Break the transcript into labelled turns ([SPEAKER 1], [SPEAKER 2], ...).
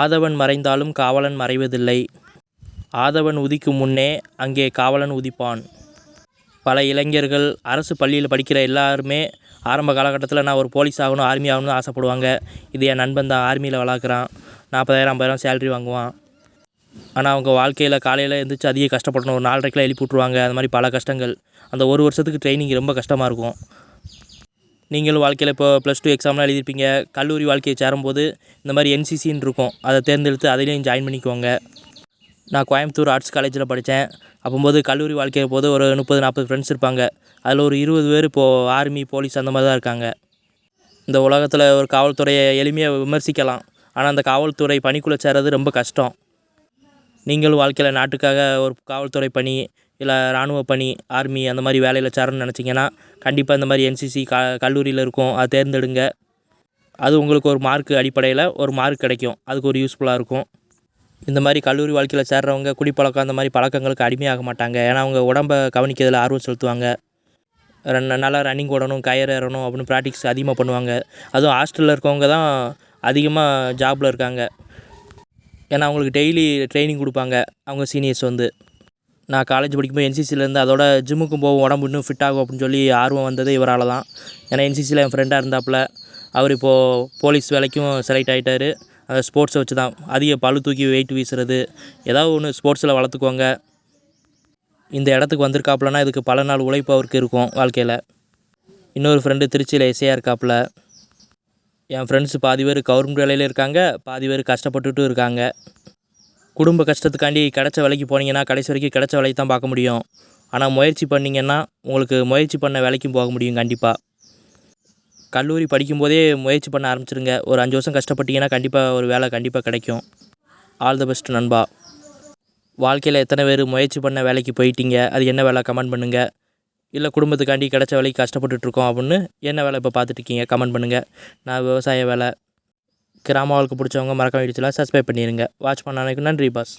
[SPEAKER 1] ஆதவன் மறைந்தாலும் காவலன் மறைவதில்லை. ஆதவன் உதிக்கும் முன்னே அங்கே காவலன் உதிப்பான். பல இளைஞர்கள் அரசு பள்ளியில் படிக்கிற எல்லாருமே ஆரம்ப காலகட்டத்தில் நான் ஒரு போலீஸ் ஆகணும் ஆர்மி ஆகணும்னு ஆசைப்படுவாங்க. இது என் நண்பன் தான் ஆர்மியில் வளர்க்குறான். நாற்பதாயிரம் ஐம்பதாயிரம் சேலரி வாங்குவான். ஆனால் அவங்க வாழ்க்கையில் காலையில் எழுந்திரிச்சு அதிக கஷ்டப்படணும். ஒரு நாலரைக்கெலாம் எழுப்பி விட்ருவாங்க அந்த மாதிரி பல கஷ்டங்கள். அந்த ஒரு வருஷத்துக்கு ட்ரைனிங் ரொம்ப கஷ்டமாக இருக்கும். நீங்களும் வாழ்க்கையில் இப்போ ப்ளஸ் டூ எக்ஸாம்லாம் எழுதியிருப்பீங்க கல்லூரி வாழ்க்கையை சேரும்போது இந்த மாதிரி என்சிசின்னு இருக்கும். அதை தேர்ந்தெடுத்து அதிலையும் ஜாயின் பண்ணிக்கோங்க. நான் கோயம்புத்தூர் ஆர்ட்ஸ் காலேஜில் படித்தேன் அப்போம்போது கல்லூரி வாழ்க்கையை போது ஒரு முப்பது நாற்பது ஃப்ரெண்ட்ஸ் இருப்பாங்க. அதில் ஒரு இருபது பேர் இப்போது ஆர்மி போலீஸ் அந்த மாதிரி தான் இருக்காங்க. இந்த உலகத்தில் ஒரு காவல்துறையை எளிமையாக விமர்சிக்கலாம். ஆனால் அந்த காவல்துறை பணிக்குள்ளே சேர்றது ரொம்ப கஷ்டம். நீங்களும் வாழ்க்கையில் நாட்டுக்காக ஒரு காவல்துறை பணி இல்லை இராணுவ பணி ஆர்மி அந்த மாதிரி வேலையில் சேரணும்னு நினச்சிங்கன்னா கண்டிப்பாக இந்த மாதிரி என்சிசி க கல்லூரியில் இருக்கும். அதை தேர்ந்தெடுங்க. அது உங்களுக்கு ஒரு மார்க் அடிப்படையில் ஒரு மார்க் கிடைக்கும். அதுக்கு ஒரு யூஸ்ஃபுல்லாக இருக்கும். இந்த மாதிரி கல்லூரி வாழ்க்கையில் சேர்றவங்க குடிப்பழக்கம் அந்த மாதிரி பழக்கங்களுக்கு அடிமையாக மாட்டாங்க. ஏன்னா அவங்க உடம்பை கவனிக்கிறதுல ஆர்வம் செலுத்துவாங்க. நல்லா ரன்னிங் ஓடணும் கயிறு ஏறணும் அப்படின்னு ப்ராக்டிக்ஸ் அதிகமாக பண்ணுவாங்க. அதுவும் ஹாஸ்டலில் இருக்கவங்க தான் அதிகமாக ஜாபில் இருக்காங்க. ஏன்னா அவங்களுக்கு டெய்லி ட்ரைனிங் கொடுப்பாங்க. அவங்க சீனியர்ஸ் வந்து. நான் காலேஜ் படிக்கும்போது என்சிசிலேருந்து அதோட ஜிம்முக்கும் போகும் உடம்பு இன்னும் ஃபிட் ஆகும் அப்படின்னு சொல்லி ஆர்வம் வந்தது இவரால் தான். ஏன்னா என்சிசியில் என் ஃப்ரெண்டாக இருந்தாப்புல அவர் இப்போது போலீஸ் வேலைக்கும் செலக்ட் ஆகிட்டாரு அந்த ஸ்போர்ட்ஸை வச்சு தான் அதிக பழு தூக்கி வெயிட் வீசுறது ஏதாவது ஒன்று ஸ்போர்ட்ஸில் வளர்த்துக்கோங்க. இந்த இடத்துக்கு வந்திருக்காப்புலனா இதுக்கு பல நாள் உழைப்பு அவருக்கு இருக்கும் வாழ்க்கையில். இன்னொரு ஃப்ரெண்டு திருச்சியில் இசையாக இருக்காப்புல. என் ஃப்ரெண்ட்ஸ் பாதி பேர் கவர்மெண்ட் வேலையில் இருக்காங்க பாதி பேர் கஷ்டப்பட்டுட்டும் இருக்காங்க. குடும்ப கஷ்டத்துக்காண்டி கிடச்ச வேலைக்கு போனீங்கன்னா கடைசி வரைக்கும் கிடைச்ச வேலைக்கு தான் பார்க்க முடியும். ஆனால் முயற்சி பண்ணிங்கன்னா உங்களுக்கு முயற்சி பண்ண வேலைக்கும் போக முடியும் கண்டிப்பாக கல்லூரி படிக்கும்போதே முயற்சி பண்ண ஆரம்பிச்சிருங்க. ஒரு அஞ்சு வருஷம் கஷ்டப்பட்டீங்கன்னா கண்டிப்பாக ஒரு வேலை கண்டிப்பாக கிடைக்கும். ஆல் த பெஸ்ட் நண்பா. வாழ்க்கையில் எத்தனை பேர் முயற்சி பண்ண வேலைக்கு போயிட்டீங்க? அது என்ன வேலை? கமெண்ட் பண்ணுங்கள் இல்லை குடும்பத்துக்காண்டி கிடைச்ச வேலைக்கு கஷ்டப்பட்டுட்ருக்கோம் அப்படின்னு என்ன வேலை இப்போ பார்த்துட்ருக்கீங்க கமெண்ட் பண்ணுங்கள் நான் விவசாய வேலை. கிராம வாழ்க்கை பிடிச்சவங்க மறக்க வேண்டியதில் சப்ஸ்கிரைப் பண்ணிடுங்க வாட்ச் பண்ண நன்றி பாஸ்